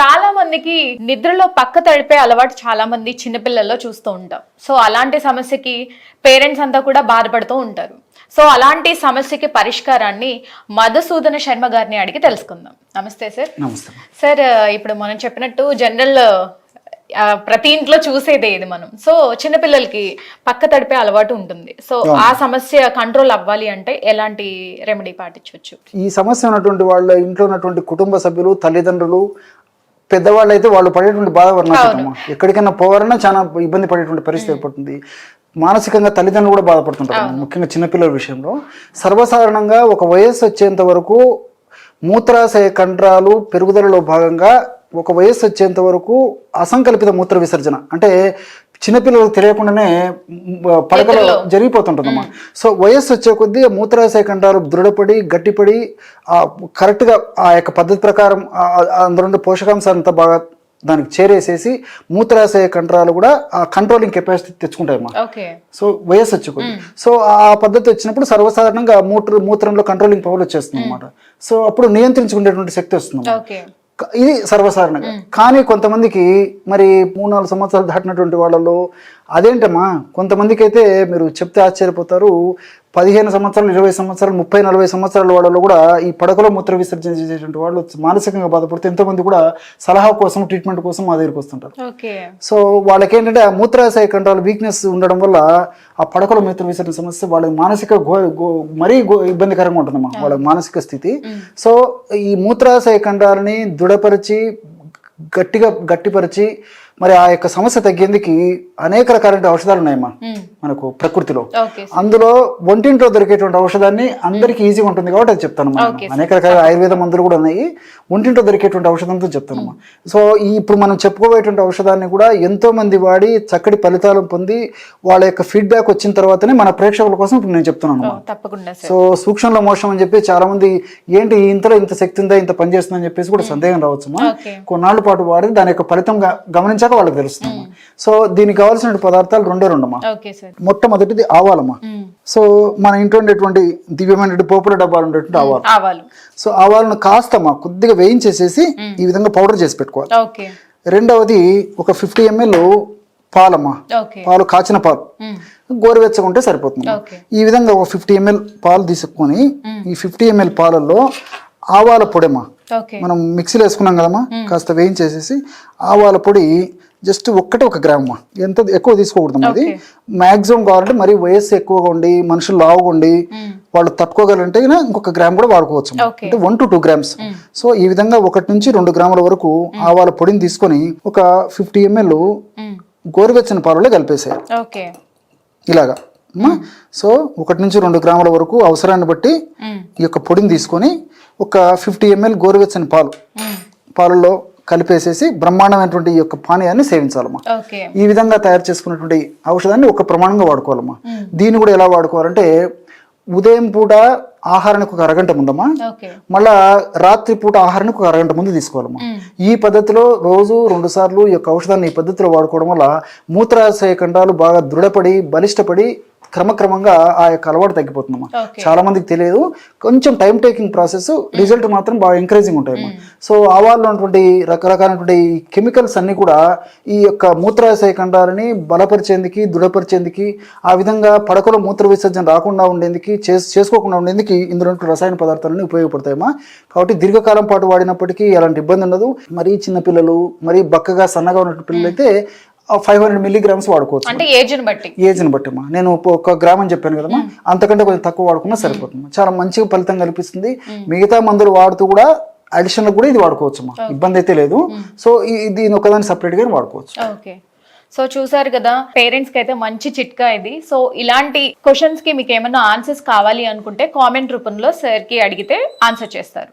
చాలా మందికి నిద్రలో పక్క తడిపే అలవాటు చాలా మంది చిన్నపిల్లల్లో చూస్తూ ఉంటాం. సో అలాంటి సమస్యకి పేరెంట్స్ అంతా కూడా బాధపడుతూ ఉంటారు. సో అలాంటి సమస్యకి పరిష్కారాన్ని మధుసూదన శర్మ గారిని అడిగి తెలుసుకుందాం. నమస్తే సార్. నమస్తే. సార్ ఇప్పుడు మనం చెప్పినట్టు జనరల్ ప్రతి ఇంట్లో చూసేదే ఇది మనం. సో చిన్నపిల్లలకి పక్క తడిపే అలవాటు ఉంటుంది. సో ఆ సమస్య కంట్రోల్ అవ్వాలి అంటే ఎలాంటి రెమెడీ పాటించవచ్చు? ఈ సమస్య ఉన్నటువంటి వాళ్ళ ఇంట్లో ఉన్నటువంటి కుటుంబ సభ్యులు తల్లిదండ్రులు పెద్దవాళ్ళు అయితే వాళ్ళు పడేటువంటి బాధ వర్ణాతీతమ్మా ఎక్కడికైనా పోవాలన్నా చాలా ఇబ్బంది పడేటువంటి పరిస్థితి ఏర్పడుతుంది. మానసికంగా తల్లిదండ్రులు కూడా బాధపడుతుంటారు. ముఖ్యంగా చిన్నపిల్లల విషయంలో. సర్వసాధారణంగా ఒక వయస్సు వచ్చేంత వరకు మూత్రాశయ కండరాలు పెరుగుదలలో భాగంగా ఒక వయస్సు వచ్చేంత వరకు అసంకల్పిత మూత్ర విసర్జన. అంటే చిన్నపిల్లలకు తెలియకుండానే మ్, పడకలో జరిగిపోతుంటుందమ్మా. సో వయస్సు వచ్చే కొద్దీ మూత్రాశయ కండరాలు దృఢపడి గట్టిపడి ఆ కరెక్ట్గా ఆ యొక్క పద్ధతి ప్రకారం అందులో ఉండే పోషకాంశాలంతా బాగా దానికి చేరేసేసి మూత్రాశయ కండరాలు కూడా ఆ కంట్రోలింగ్ కెపాసిటీ తెచ్చుకుంటాయమ్మా. ఓకే. సో వయస్సు వచ్చే కొద్దీ. సో ఆ పద్ధతి వచ్చినప్పుడు సర్వసాధారణంగా మూత్ర మూత్రంలో కంట్రోలింగ్ పవర్ వచ్చేస్తుంది అనమాట సో అప్పుడు నియంత్రించుకునేటువంటి శక్తి వస్తుంది ఇది సర్వసాధారణంగా. కానీ కొంతమందికి మరి మూడు నాలుగు సంవత్సరాలు దాటినటువంటి వాళ్ళలో అదేంటమ్మా? కొంతమందికి అయితే మీరు చెప్తే ఆశ్చర్యపోతారు. పదిహేను సంవత్సరాలు ఇరవై సంవత్సరాలు ముప్పై నలభై సంవత్సరాల వాళ్ళలో కూడా ఈ పడకలో మూత్ర విసర్జన చేసేటువంటి వాళ్ళు మానసికంగా బాధపడితే ఎంతోమంది కూడా సలహా కోసం ట్రీట్మెంట్ కోసం మా దగ్గరికి వస్తుంటారు. సో వాళ్ళకి ఏంటంటే ఆ మూత్రాశయ కంట్రోల్ వీక్నెస్ ఉండడం వల్ల ఆ పడకలో మూత్ర విసర్జన సమస్య వాళ్ళకి మానసిక గో గో- మరీ గో- ఇబ్బందికరంగా ఉంటుందమ్మా వాళ్ళ మానసిక స్థితి. సో ఈ మూత్రాశయ కండరాలని దృఢపరిచి గట్టిగా గట్టిపరిచి మరి ఆ యొక్క సమస్య తగ్గేందుకు అనేక రకాలైన ఔషధాలు ఉన్నాయమ్మా. మనకు ప్రకృతిలో. అందులో ఒంటింట్లో దొరికేటువంటి ఔషధాన్ని అందరికీ ఈజీగా ఉంటుంది కాబట్టి అది చెప్తాను. అనేక రకాల ఆయుర్వేద మందులు కూడా ఉన్నాయి. ఒంటింట్లో దొరికేటువంటి ఔషధంతో చెప్తాను సో ఈ ఇప్పుడు మనం చెప్పుకోబోయేటువంటి ఔషధాన్ని కూడా ఎంతో మంది వాడి చక్కటి ఫలితాలు పొంది వాళ్ళ యొక్క ఫీడ్బ్యాక్ వచ్చిన తర్వాతనే మన ప్రేక్షకుల కోసం ఇప్పుడు నేను చెప్తున్నాను తప్పకుండా సో సూక్ష్మంలో మోసం అని చెప్పి చాలా మంది ఏంటి ఇంతలో ఇంత శక్తి ఉందా ఇంత పని చేస్తుందని చెప్పేసి కూడా సందేహం రావచ్చు కొన్నాళ్ళ పాటు వాడి దాని యొక్క ఫలితం గమనించాక వాళ్ళకి తెలుస్తుంది సో దీనికి కావాల్సిన పదార్థాలు రెండే రెండమ్మా ఓకే సార్. మొట్టమొదటిది ఆవాలమ్మా. సో మన ఇంట్లో ఉండేటువంటి దివ్యమైనటువంటి పోపుల డబ్బాలు ఉండేటువంటి ఆవాలు. ఆవాలు. సో ఆవాలను కాస్తమ్మా కొద్దిగా వేయించేసేసి ఈ విధంగా పౌడర్ చేసి పెట్టుకోవాలి. రెండవది ఒక ఫిఫ్టీ ఎంఎల్ పాలమ్మా. పాలు కాచిన పాలు. గోరువెచ్చగా ఉంటే సరిపోతుంది ఈ విధంగా ఒక ఫిఫ్టీ ఎంఎల్ పాలు తీసుకొని ఈ ఫిఫ్టీ ఎంఎల్ పాలల్లో ఆవాల పొడమ్మా. ఓకే. మనం మిక్సీలో వేసుకున్నాం కదమ్మా కాస్త వేయించేసేసి ఆవాల పొడి జస్ట్ ఒక్కటే ఒక గ్రామ్. ఎంత ఎక్కువ తీసుకోకూడదు అది మాక్సిమం కావాలంటే మరి వయస్సు ఎక్కువగా ఉండి మనుషులు లావుగా ఉండి వాళ్ళు తట్టుకోగలంటే ఇంకొక గ్రామ్ కూడా వాడుకోవచ్చు. అంటే one to two grams so ఈ విధంగా ఒకటి నుంచి రెండు గ్రాముల వరకు ఆవాల పొడిని తీసుకొని ఒక ఫిఫ్టీ ఎంఎల్ గోరువెచ్చని పాలలో కలిపేసేయాలి. ఓకే. ఇలాగా. సో ఒకటి నుంచి రెండు గ్రాముల వరకు అవసరాన్ని బట్టి ఈ యొక్క పొడిని తీసుకొని ఒక ఫిఫ్టీ ఎంఎల్ గోరువెచ్చని పాలు. పాలల్లో కలిపేసేసి బ్రహ్మాండమైనటువంటి ఈ యొక్క పానీయాన్ని సేవించాలమ్మా. ఈ విధంగా తయారు చేసుకున్నటువంటి ఔషధాన్ని ఒక ప్రమాణంగా వాడుకోవాలమ్మా. దీన్ని కూడా ఎలా వాడుకోవాలంటే ఉదయం పూట ఆహారానికి ఒక అరగంట ముందమ్మా. మళ్ళా రాత్రి పూట ఆహారానికి ఒక అరగంట ముందు తీసుకోవాలమ్మా. ఈ పద్ధతిలో రోజు రెండు సార్లు ఈ యొక్క ఔషధాన్ని ఈ పద్ధతిలో వాడుకోవడం వల్ల మూత్రాశయ కండాలు బాగా దృఢపడి బలిష్టపడి క్రమక్రమంగా ఆ యొక్క అలవాటు తగ్గిపోతుందమ్మా. చాలా మందికి తెలియదు. కొంచెం టైం టేకింగ్ ప్రాసెస్ రిజల్ట్ మాత్రం బాగా ఎంకరేజింగ్ ఉంటాయమ్మా. సో ఆవాల్లో ఉన్నటువంటి రకరకాలైనటువంటి కెమికల్స్ అన్ని కూడా ఈ యొక్క మూత్రాశయ కండాలని బలపరిచేందుకు దృఢపరిచేందుకు ఆ విధంగా పడకలో మూత్ర విసర్జన రాకుండా ఉండేందుకు చేస్ చేసుకోకుండా ఉండేందుకు ఇందులో రసాయన పదార్థాలన్నీ ఉపయోగపడతాయమ్మా. కాబట్టి దీర్ఘకాలం పాటు వాడినప్పటికీ ఎలాంటి ఇబ్బంది ఉండదు. మరీ చిన్న పిల్లలు మరీ బక్కగా సన్నగా ఉన్న పిల్లలు అయితే ఫైవ్ హండ్రెడ్ మిల్లీగ్రామ్స్ వాడుకోవచ్చు. అంటే ఏజ్ని బట్టి. ఏజ్ని బట్టి అమ్మా. నేను ఒక- గ్రామం చెప్పాను కదమ్మా. అంతకంటే కొంచెం తక్కువ వాడుకున్నా సరిపోతుంది. చాలా మంచిగా ఫలితం కల్పిస్తుంది. మిగతా మందులు వాడుతూ కూడా అడిషనల్ కూడా ఇది వాడుకోవచ్చు అమ్మా. ఇబ్బంది అయితే లేదు. సో దీని ఒకదాన్ని సపరేట్గా వాడుకోవచ్చు. ఓకే. సో చూసారు కదా పేరెంట్స్కి అయితే మంచి చిట్కా ఇది. సో ఇలాంటి క్వశ్చన్స్కి మీకు ఏమైనా ఆన్సర్స్ కావాలి అనుకుంటే కామెంట్ రూపంలో సార్కి అడిగితే ఆన్సర్ చేస్తారు.